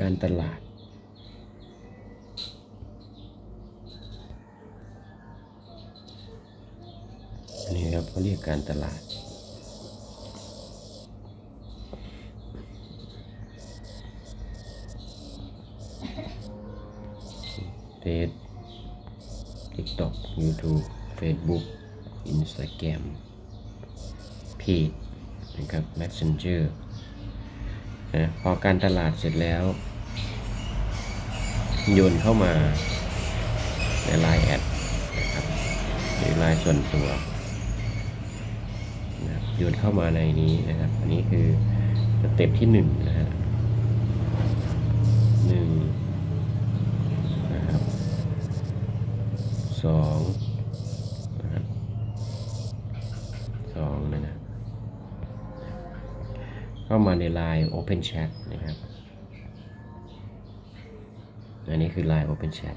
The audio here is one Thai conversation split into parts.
การตลาด นี่ครับเขาเรียกการตลาดเทซติ๊กต็อกยูทูบเฟซบุ๊กอินสตาแกรมเพจนะครับเมสเซนเจอร์ นะพอการตลาดเสร็จแล้ว โยนเข้ามาใน Line แอดนะครับหรือ Line ส่วนตัวนะครับโยนเข้ามาในนี้นะครับ อันนี้คือสเต็ปที่หนึ่งนะฮะหนึ่งนะครับสองนะครับสองน เข้ามาใน Line Open Chat นะครับ อันนี้คือ Line Open Chat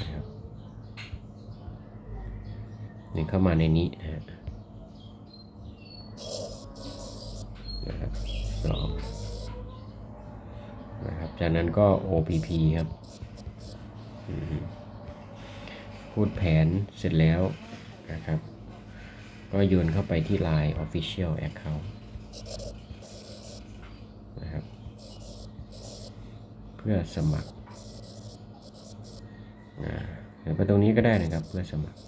นะครับนี่เข้ามาในนี้นะครับสองนะครับ จากนั้นก็ OPP ครับ พูดแผนเสร็จแล้วนะครับ ก็โยนเข้าไปที่ Line Official Account นะครับ เพื่อสมัครเดี๋ยวไปตรงนี้ก็ได้นะครับเพื่อสมัคร